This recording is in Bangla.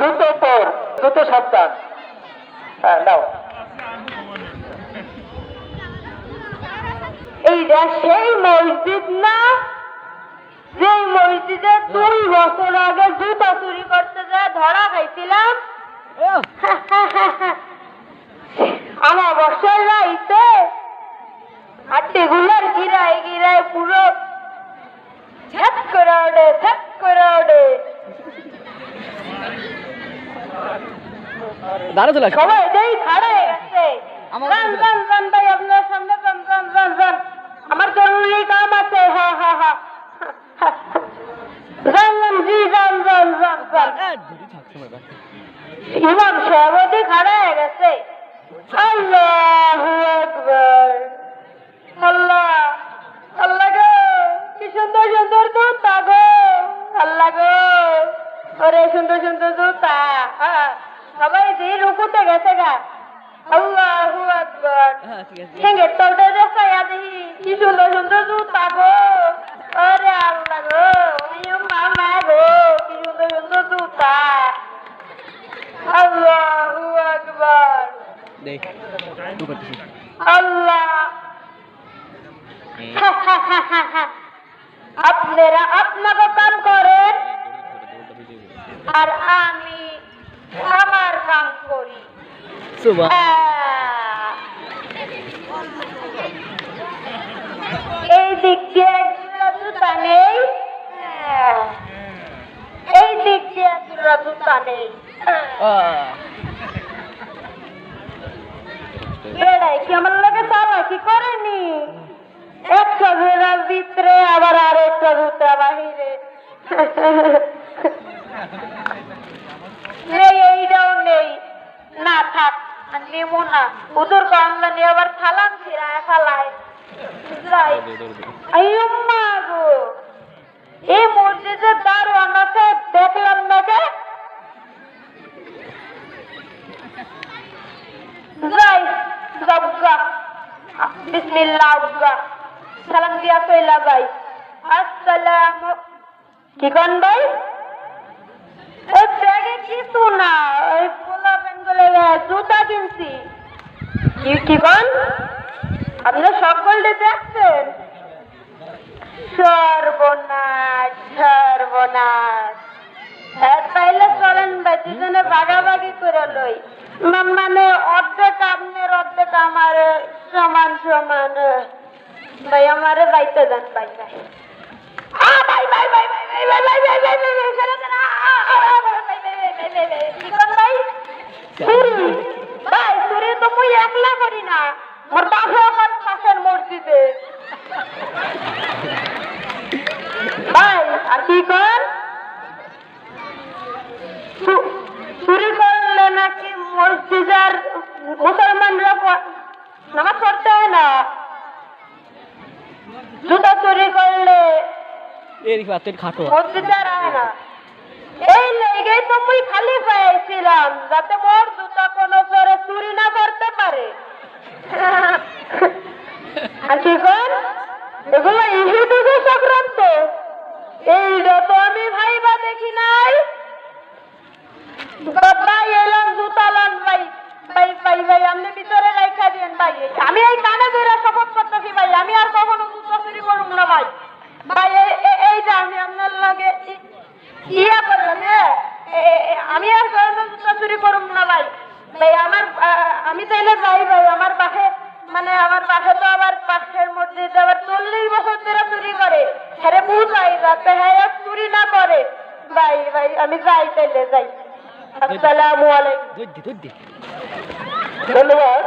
জুতো পর জুতো সাবধান। হ্যাঁ নাও। এইটা সেই মসজিদ না? যেই মসজিদে দুই বছর আগে জুতা চুরি করতে যায় ধরা খাইছিলাম? আমার বছর রাইতে হাড্ডিগুলোর গিরায় গিরায় পুরো ছ্যাপ করে ওঠে ছ্যাপ করে ওঠে। দাঁড়া চলে সবাই যেই খাড়া হয়ে গেছে আমার রান রান রান ভাই আপনার সামনে রান রান রান রান। আমার জরুরি কাম আছে হ্যাঁ হ্যাঁ হ্যাঁ রান রান জি রান রান রান রান। ইমাম সাহেবতি খাড়া হয়ে গেছে। আল্লাহু আকবার। আল্লাহ আল্লাহ গো কি সুন্দর সুন্দর জুতা গো। আল্লাহ গো। ওরে সুন্দর সুন্দর জুতা হ্যাঁ, সবাই যে রুকুতে গেছে গা। আল্লাহু আকবার। হ্যাঁ ঠিক আছে। ঠেঙ্গের তলটা দেখি কি সুন্দর সুন্দর জুতা গো। ওরে আল্লাহ গো ইয়ো মামা গো কি সুন্দর সুন্দর জুতা। আল্লাহু আকবার। দেখ আল্লাহ। আপনারা আপনাকে কাম করেন। আর আমি আমার কাম করি সুবা আহ। এই দিক দিয়ে জুতা নেই। এই দিক দিয়ে জুতা করেনি? একটা জোড়ার ভিতরে, আবার আর একটা জুতা বাহিরে। নেই, এইটাও নেই। না থাক। নেব না। হুজুর কামলা নিয়ে আবার ফালান ফিরায় ফালায় যাই আইয়ো মা গো এই মসজিদের দারোয়ান আছে দেখলাম না কে? যাই যাবগা বিসমিল্লাহ আব্বা সালাম দিয়া কইলা ভাই। আসসালাম কি কন ভাই? এই ব্যাগে কিছু না ওই জুতা কিনছি কি কন আপনার সকলটা দেখছেন সর্বনাশ সর্বনাশ হ্যাঁ করে লই মানে অর্ধেক আপনার অর্ধেক আমার সমান সমান ভাই আমারে বাইতে দেন ভাই ভাই? চুরি? তো মুই একলা করি না মোর বাপে আমার পাশের মসজিদে ভাই আর কি কর চুরি করলে নাকি মসজিদের মুসলমানরা নামাজ পড়তে হয় না জুতা চুরি করলে এর খাটো মসজিদের হয় না এই লেগেই তো খালি পাইছিলাম, যাতে মোর জুতা কোনো চোরে চুরি না করতে পারে। এইটা আমি আর আপনার লাগে ইয়া আমি আর চুরি করব না ভাই। ভাই আমার আমি তাইলে যাই ভাই আমার পাশে মানে আমার পাশে তো আবার পাশের মধ্যে আবার চল্লিশ বছর ধরে চুরি করে। হ্যাঁ বুঝাই যাতে হ্যাঁ চুরি না করে। ভাই ভাই আমি যাই তাইলে যাই। আসসালামু আলাইকুম। ধন্যবাদ।